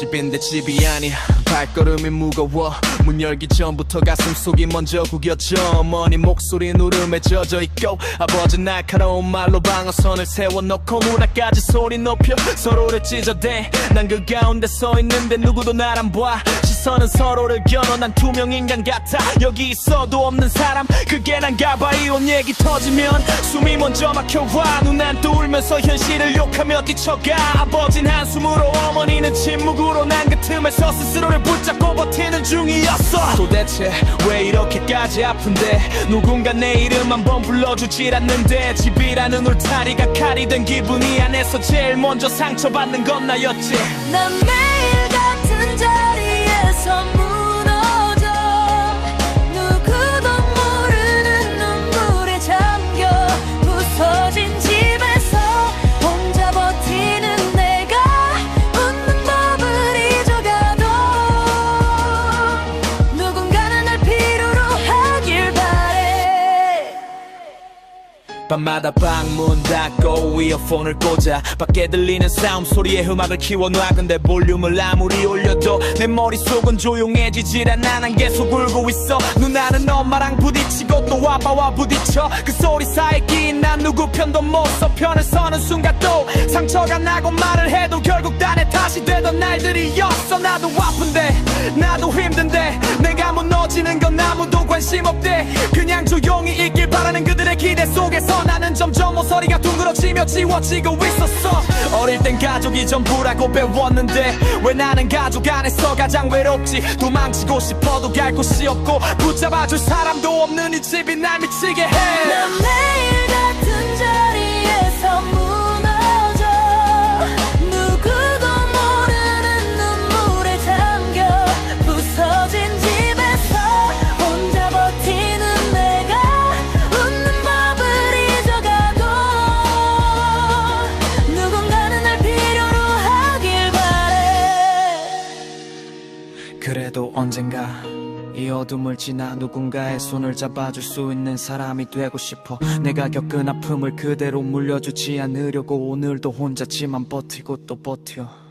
집인데 집이 아니야. 발걸음이 무거워. 문 열기 전부터 가슴 속이 먼저 구겨져. 어머니 목소리 누름에 젖어 있고 아버지 날카로운 말로 방어선을 세워놓고 누나까지 소리 높여 서로를 찢어대. 난 그 가운데 서 있는데 누구도 날 안 봐 시선은 서로를 난 투명 인간 같아. 여기 있어도 없는 사람 그게 난가 봐 이혼 얘기 터지면 숨이 먼저 막혀와. 누난 또 울면서 현실을 욕하며 뛰쳐가. 아버진 한숨으로 어머니는 침묵으로 난 그 틈에서 스스로를 붙잡고 버티는 중이었어. 도대체 왜 이렇게까지 아픈데? 누군가 내 이름 한번 불러주질 않는데 집이라는 울타리가 칼이 된 기분이 안에서 제일 먼저 상처받는 건 나였지. 난 매일 밤마다 방문 닫고 이어폰을 꽂아 밖에 들리는 싸움 소리에 음악을 키워놔. 근데 볼륨을 아무리 올려도 내 머릿속은 조용해지질 않아. 난 계속 울고 있어. 누나는 엄마랑 부딪히고 또 아빠와 부딪혀. 그 소리 사이에 끼인 난 누구 편도 못서 편을 서는 순간 또 상처가 나고 말을 해도 결국 다 내 탓이 되던 날들이었어. 나도 아픈데 나도 힘든데 내가 무너지는 건 아무도 관심 없대. 그냥 조용히 기대 속에서 나는 점점 모서리가 둥그러지며 지워지고 있었어. 어릴 땐 가족이 전부라고 배웠는데 왜 나는 가족 안에서 가장 외롭지? 도망치고 싶어도 갈 곳이 없고 붙잡아줄 사람도 없는 이 집이 날 미치게 해 그래도 언젠가 이 어둠을 지나 누군가의 손을 잡아줄 수 있는 사람이 되고 싶어. 내가 겪은 아픔을 그대로 물려주지 않으려고 오늘도 혼자지만 버티고 또 버텨